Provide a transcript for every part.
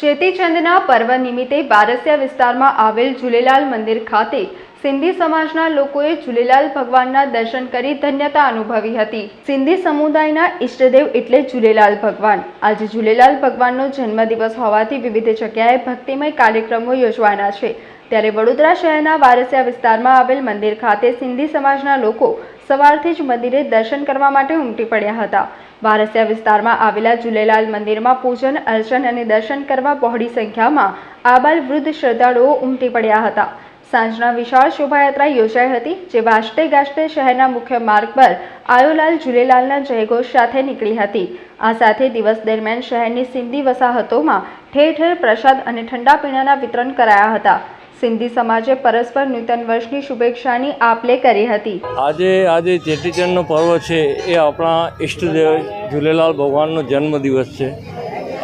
ચેટીચંદના પર્વ નિમિત્તે બારસિયા વિસ્તારમાં આવેલ ઝૂલેલાલ મંદિર ખાતે સિંધી સમાજના લોકોએ ઝૂલેલાલ ભગવાનના દર્શન કરી ધન્યતા અનુભવી હતી. સિંધી સમુદાયના ઈષ્ટદેવ એટલે ઝુલેલાલ ભગવાન. આજે ઝૂલેલાલ ભગવાનનો જન્મદિવસ હોવાથી વિવિધ જગ્યાએ ભક્તિમય કાર્યક્રમો યોજવાના છે. ત્યારે વડોદરા શહેરના વારસિયા વિસ્તારમાં આવેલ મંદિર ખાતે સિંધી સમાજના લોકો સવારથી જ મંદિરે દર્શન કરવા માટે ઉમટી પડ્યા હતા. વારસિયા વિસ્તારમાં આવેલા ઝૂલેલાલ મંદિરમાં પૂજન, અર્ચન અને દર્શન કરવા બહોળી સંખ્યામાં આબાલ વૃદ્ધ શ્રદ્ધાળુઓ ઉમટી પડ્યા હતા. સાંજના વિશાળ શોભાયાત્રા યોજાઈ હતી, જે વાજતે ગાજતે શહેરના મુખ્ય માર્ગ પર આયોલાલ ઝૂલેલાલના જયઘોષ સાથે નીકળી હતી. આ સાથે દિવસ દરમિયાન શહેરની સિંધી વસાહતોમાં ઠેર ઠેર પ્રસાદ અને ઠંડા પીણાના વિતરણ કરાયા હતા. સિંધી સમાજે પરસ્પર નૂતન વર્ષની શુભેચ્છાની આપ લે કરી હતી. આજે આજે ચેટીચંડનો પર્વ છે, એ આપણા ઈષ્ટદેવ ઝૂલેલાલ ભગવાનનો જન્મદિવસ છે.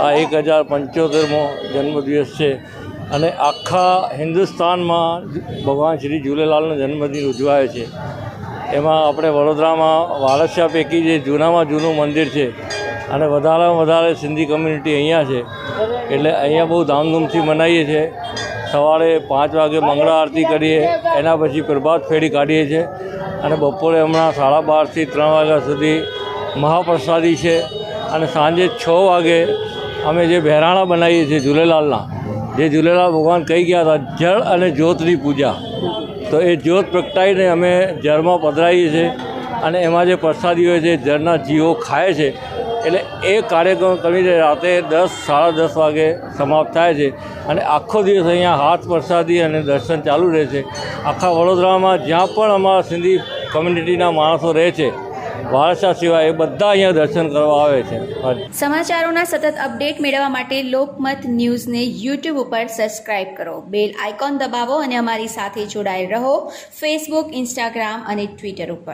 આ એક હજાર પંચોતેરમો જન્મદિવસ છે. અને આખા હિન્દુસ્તાનમાં ભગવાન શ્રી ઝૂલેલાલનો જન્મદિન ઉજવાય છે. એમાં આપણે વડોદરામાં વારસ્યા પૈકી જે જૂનામાં જૂનું મંદિર છે, અને વધારેમાં વધારે સિંધી કમ્યુનિટી અહીંયા છે. એટલે અહીંયા બહુ ધામધૂમથી મનાવીએ છીએ સવારે પાંચ વાગે મંગળા આરતી કરીએ, એના પછી પ્રભાત ફેરી કાઢીએ છીએ. અને બપોરે હમણાં સાડા બારથી ત્રણ વાગ્યા સુધી મહાપ્રસાદી છે. અને સાંજે છ વાગે અમે જે બહેરાણા બનાવીએ છીએ ઝૂલેલાલના જે ઝૂલેલાલ ભગવાન કહી ગયા હતા, જળ અને જ્યોતની પૂજા. તો એ જ્યોત પ્રગટાવીને અમે જળમાં પધરાવીએ છીએ. અને એમાં જે પ્રસાદી હોય છે જળના જીવો ખાય છે એ કાર્યક્રમ કરીને રાતે દસ, સાડા દસ વાગે સમાપ્ત થાય છે અને આખો દિવસ અહીંયા હાથ પ્રસાદી અને દર્શન ચાલુ રહે છે. આખા વડોદરામાં જ્યાં પણ અમારા સિંધી કમ્યુનિટીના માણસો રહે છે, વારસા સિવાય એ બધા અહીંયા દર્શન કરવા આવે છે. સમાચારોના સતત અપડેટ મેળવવા માટે લોકમત ન્યૂઝને યુટ્યુબ ઉપર સબસ્ક્રાઇબ કરો. બેલ આઇકોન દબાવો અને અમારી સાથે જોડાયેલ રહો. ફેસબુક ઇન્સ્ટાગ્રામ અને ટ્વિટર ઉપર.